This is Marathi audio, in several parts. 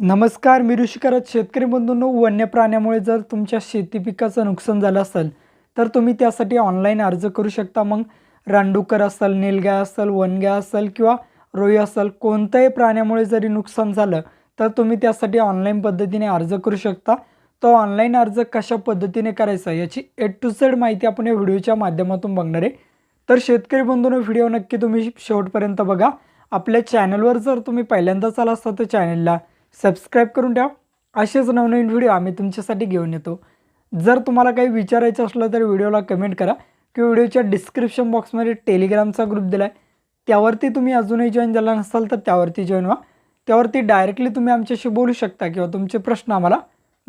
नमस्कार मी ऋषी शेतकरी बंधूंनो वन्य प्राण्यामुळे जर तुमच्या शेती पिकाचं नुकसान झालं असेल तर तुम्ही त्यासाठी ऑनलाईन अर्ज करू शकता. मग रानडुक्कर असेल नीलगाय असेल वनगाय असेल किंवा रोई असेल कोणत्याही प्राण्यामुळे जरी नुकसान झालं तर तुम्ही त्यासाठी ऑनलाईन पद्धतीने अर्ज करू शकता. तो ऑनलाईन अर्ज कशा पद्धतीने करायचा याची ए टू झेड माहिती आपण या व्हिडिओच्या माध्यमातून बघणार आहे. तर शेतकरी बंधूंनो व्हिडिओ नक्की तुम्ही शेवटपर्यंत बघा. आपल्या चॅनलवर जर तुम्ही पहिल्यांदाच आला असता तर चॅनलला सबस्क्राईब करून ठेवा. असेच नवनवीन व्हिडिओ आम्ही तुमच्यासाठी घेऊन येतो. जर तुम्हाला काही विचारायचं असलं तर व्हिडिओला कमेंट करा किंवा व्हिडिओच्या डिस्क्रिप्शन बॉक्समध्ये टेलिग्रामचा ग्रुप दिला आहे त्यावरती तुम्ही अजूनही जॉईन झाला नसाल तर त्यावरती जॉईन व्हा. त्यावरती डायरेक्टली तुम्ही आमच्याशी बोलू शकता किंवा तुमचे प्रश्न आम्हाला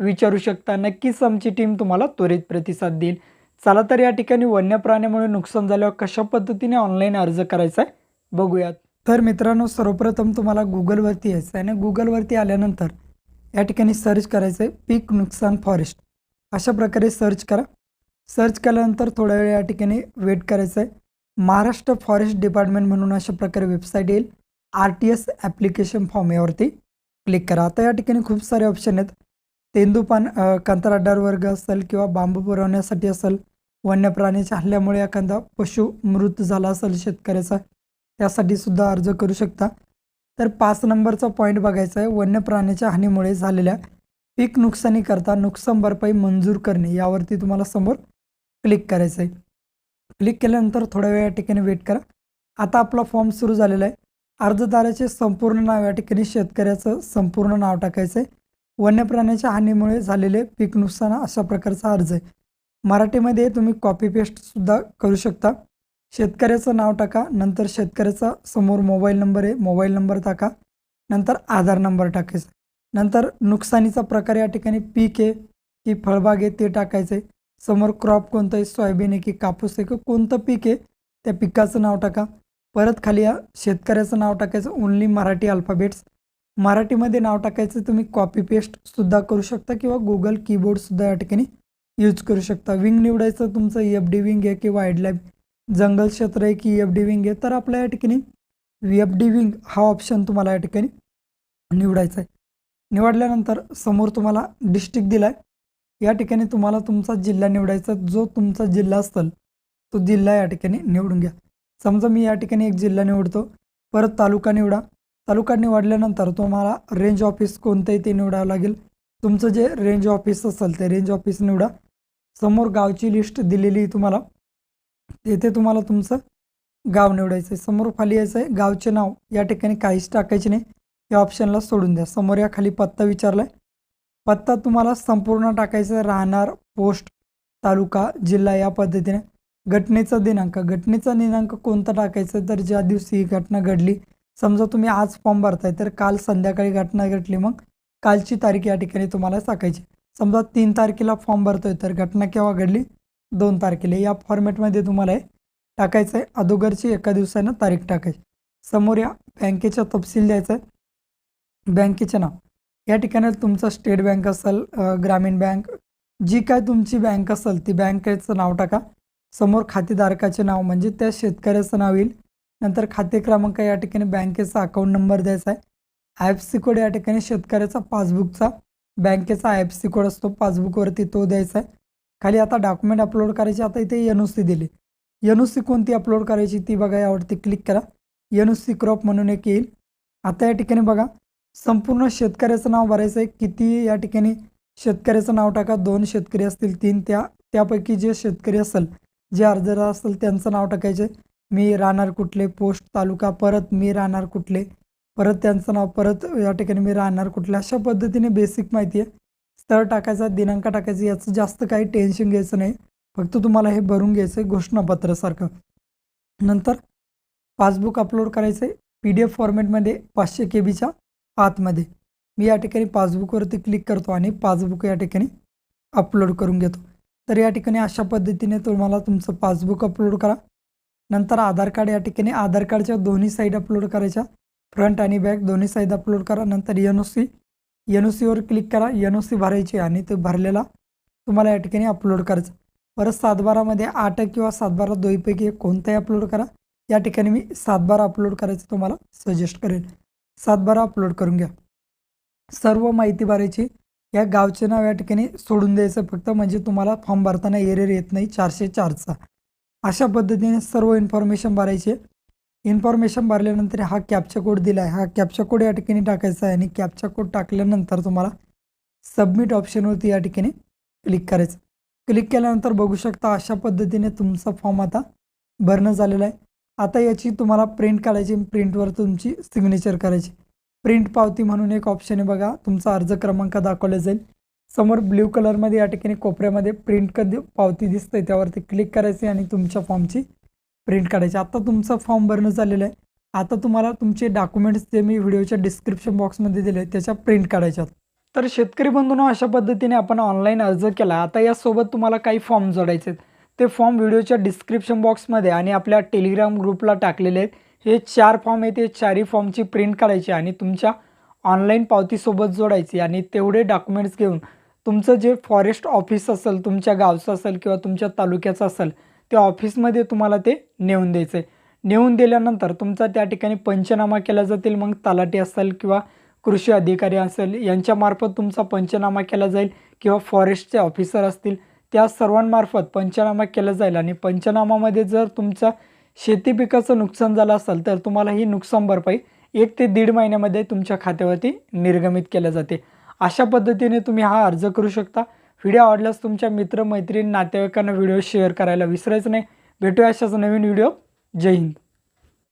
विचारू शकता. नक्कीच आमची टीम तुम्हाला त्वरित प्रतिसाद देईल. चला तर या ठिकाणी वन्य प्राण्यामुळे नुकसान झाल्यावर कशा पद्धतीने ऑनलाईन अर्ज करायचा आहे बघूयात. तर मित्रांनो सर्वप्रथम तुम्हाला गुगलवरती यायचं आहे आणि गुगलवरती आल्यानंतर या ठिकाणी सर्च करायचं आहे पीक नुकसान फॉरेस्ट अशा प्रकारे सर्च करा. सर्च केल्यानंतर थोड्या वेळ या ठिकाणी वेट करायचं आहे महाराष्ट्र फॉरेस्ट डिपार्टमेंट म्हणून अशा प्रकारे वेबसाईट येईल. R T S application form यावरती क्लिक करा. आता या ठिकाणी खूप सारे ऑप्शन आहेत. तेंदूपान कंत्राटदार वर्ग असेल किंवा बांबू पुरवण्यासाठी असेल वन्य प्राण्याच्या हल्ल्यामुळे एखादा पशु मृत झाला असेल शेतकऱ्याचा त्यासाठी सुद्धा अर्ज करू शकता. तर पाच नंबरचा पॉईंट बघायचा आहे. वन्य प्राण्याच्या हानीमुळे झालेल्या पीक नुकसानीकरता नुकसान भरपाई मंजूर करणे यावरती तुम्हाला समोर क्लिक करायचं आहे. क्लिक केल्यानंतर थोड्या वेळ या ठिकाणी वेट करा. आता आपला फॉर्म सुरू झालेला आहे. अर्जदाराचे संपूर्ण नाव या ठिकाणी शेतकऱ्याचं संपूर्ण नाव टाकायचं आहे. वन्य प्राण्याच्या हानीमुळे झालेले पीक नुकसान अशा प्रकारचा अर्ज आहे. मराठीमध्ये तुम्ही कॉपी पेस्टसुद्धा करू शकता. शेतकऱ्याचं नाव टाका नंतर शेतकऱ्याचा समोर मोबाईल नंबर आहे मोबाईल नंबर टाका नंतर आधार नंबर टाकायचा. नंतर नुकसानीचा प्रकार या ठिकाणी पीक आहे की फळबाग आहे ते टाकायचं. आहे समोर क्रॉप कोणतं आहे सोयाबीन आहे की कापूस आहे की कोणतं पीक आहे त्या पिकाचं नाव टाका. परत खाली या शेतकऱ्याचं नाव टाकायचं ओन्ली मराठी अल्फाबेट्स मराठीमध्ये नाव टाकायचं तुम्ही कॉपी पेस्टसुद्धा करू शकता किंवा गुगल कीबोर्डसुद्धा या ठिकाणी यूज करू शकता. विंग निवडायचं तुमचं एफ डी विंग आहे की वाईल्ड लाईफ जंगल क्षेत्र आहे की एफ डी विंग आहे तर आपल्या या ठिकाणी एफ डी विंग हा ऑप्शन तुम्हाला या ठिकाणी निवडायचा आहे. निवडल्यानंतर समोर तुम्हाला डिस्ट्रिक्ट दिला आहे या ठिकाणी तुम्हाला तुमचा जिल्हा निवडायचा जो तुमचा जिल्हा असेल तो जिल्हा या ठिकाणी निवडून घ्या. समजा मी या ठिकाणी एक जिल्हा निवडतो परत तालुका निवडा. तालुका निवडल्यानंतर तुम्हाला रेंज ऑफिस कोणतंही ते निवडावं लागेल. तुमचं जे रेंज ऑफिस असेल ते रेंज ऑफिस निवडा. समोर गावची लिस्ट दिलेली तुम्हाला येथे तुम्हाला तुमचं गाव निवडायचं आहे समोर खाली यायचं आहे गावचे नाव या ठिकाणी काहीच टाकायचे नाही. या ऑप्शनला सोडून द्या. समोर या खाली पत्ता विचारला आहे पत्ता तुम्हाला संपूर्ण टाकायचा राहणार पोस्ट तालुका जिल्हा या पद्धतीने. घटनेचा दिनांक. घटनेचा दिनांक कोणता टाकायचा तर ज्या दिवशी ही घटना घडली समजा तुम्ही आज फॉर्म भरताय तर काल संध्याकाळी घटना घडली मग कालची तारीख या ठिकाणी तुम्हाला टाकायची. समजा तीन तारखेला फॉर्म भरतोय तर घटना केव्हा घडली? दोन तारखेला. या फॉर्मॅटमध्ये तुम्हाला हे टाकायचं आहे अगोदरची एका दिवसानं तारीख टाकायची. समोर या बँकेचा तपशील द्यायचा आहे बँकेचे नाव. या ठिकाणी तुमचं स्टेट बँक असेल ग्रामीण बँक जी काय तुमची बँक असेल ती बँकेचं नाव टाका. समोर खातेधारकाचे नाव म्हणजे त्या शेतकऱ्याचं नाव येईल. नंतर खाते क्रमांक या ठिकाणी बँकेचा अकाउंट नंबर द्यायचा आहे. आय एफ सी कोड या ठिकाणी शेतकऱ्याचा पासबुकचा बँकेचा आय एफ सी कोड असतो. पासबुकवरती तो द्यायचा आहे. खाली आता डॉक्युमेंट अपलोड करायचे आता इथे एन ओ सी दिली. एन ओ सी कोणती अपलोड करायची ती बघा यावरती क्लिक करा. एन ओ सी क्रॉप म्हणून एक येईल. आता या ठिकाणी बघा संपूर्ण शेतकऱ्याचं नाव भरायचं आहे. किती या ठिकाणी शेतकऱ्याचं नाव टाका. दोन शेतकरी असतील तीन. त्या त्यापैकी जे शेतकरी असेल जे अर्जदार असेल त्यांचं नाव टाकायचे मी राहणार कुठले? पोस्ट तालुका परत मी राहणार कुठले? परत त्यांचं नाव परत या ठिकाणी मी राहणार कुठले? अशा पद्धतीने बेसिक माहिती आहे. स्थळ टाकायचा दिनांक टाकायचा याचं जास्त काही टेन्शन घ्यायचं नाही. फक्त तुम्हाला हे भरून घ्यायचं आहे घोषणापत्रासारखं. नंतर पासबुक अपलोड करायचं आहे पी डी एफ फॉर्मॅटमध्ये पाचशे के बीच्या आतमध्ये. मी या ठिकाणी पासबुकवरती क्लिक करतो आणि पासबुक या ठिकाणी अपलोड करून घेतो. तर या ठिकाणी अशा पद्धतीने तुम्हाला तुमचं पासबुक अपलोड करा. नंतर आधार कार्ड या ठिकाणी आधार कार्डच्या दोन्ही साईड अपलोड करायच्या. फ्रंट आणि बॅक दोन्ही साईड अपलोड करा. नंतर N O C N O सीवर क्लिक करा एन ओ सी भरायची आणि ते भरलेला तुम्हाला या ठिकाणी अपलोड करायचं. परत सातबारामध्ये आठ किंवा सातबारा दोईपैकी कोणताही अपलोड करा. या ठिकाणी मी सातबारा अपलोड करायचं तुम्हाला सजेस्ट करेन. सातबारा अपलोड करून घ्या. सर्व माहिती भरायची. या गावचे नाव या ठिकाणी सोडून द्यायचं फक्त म्हणजे तुम्हाला फॉर्म भरताना एरियर येत नाही चारशे चारचा. अशा पद्धतीने सर्व इन्फॉर्मेशन भरायची. इन्फॉर्मेशन भरल्यानंतर हा कॅपचा कोड दिला आहे हा कॅपचा कोड या ठिकाणी टाकायचा आहे आणि कॅपचा कोड टाकल्यानंतर तुम्हाला सबमिट ऑप्शनवरती या ठिकाणी क्लिक करायचं. क्लिक केल्यानंतर बघू शकता अशा पद्धतीने तुमचा फॉर्म आता भरणं झालेला आहे. आता याची तुम्हाला प्रिंट काढायची प्रिंटवर तुमची सिग्नेचर करायची. प्रिंट पावती म्हणून एक ऑप्शन आहे बघा. तुमचा अर्ज क्रमांक दाखवला जाईल. समोर ब्ल्यू कलरमध्ये या ठिकाणी कोपऱ्यामध्ये प्रिंट कधी पावती दिसते त्यावरती क्लिक करायची आणि तुमच्या फॉर्मची प्रिंट काढायचे. आता तुमचा फॉर्म भरणं झालेलं आहे. आता तुम्हाला तुमचे डॉक्युमेंट्स जे मी व्हिडिओच्या डिस्क्रिप्शन बॉक्समध्ये दिले त्याच्या प्रिंट काढायच्या तर शेतकरी बंधूंना अशा पद्धतीने आपण ऑनलाईन अर्ज केला. आता यासोबत तुम्हाला काही फॉर्म जोडायचे आहेत. ते फॉर्म व्हिडिओच्या डिस्क्रिप्शन बॉक्समध्ये आणि आपल्या टेलिग्राम ग्रुपला टाकलेले आहेत. हे चार फॉर्म आहेत. ते चारही फॉर्मची प्रिंट काढायची आणि तुमच्या ऑनलाईन पावतीसोबत जोडायची आणि तेवढे डॉक्युमेंट्स घेऊन तुमचं जे फॉरेस्ट ऑफिस असेल तुमच्या गावचं असेल किंवा तुमच्या तालुक्याचं असेल त्या ऑफिसमध्ये तुम्हाला ते नेऊन द्यायचं आहे नेऊन दिल्यानंतर तुमचा त्या ठिकाणी पंचनामा केला जातील मग तलाठी असेल किंवा कृषी अधिकारी असेल यांच्यामार्फत तुमचा पंचनामा केला जाईल किंवा फॉरेस्टचे ऑफिसर असतील त्या सर्वांमार्फत पंचनामा केला जाईल आणि पंचनामामध्ये जर तुमचा शेती पिकाचं नुकसान झालं असेल तर तुम्हाला ही नुकसान भरपाई एक ते दीड महिन्यामध्ये तुमच्या खात्यावरती निर्गमित केल्या जाते. अशा पद्धतीने तुम्ही हा अर्ज करू शकता. व्हिडिओ आवडल्यास तुमच्या मित्र मैत्रीण नातेवाईकांना व्हिडिओ शेअर करायला विसरायचं नाही. भेटूया अशाच नवीन व्हिडिओ. जय हिंद.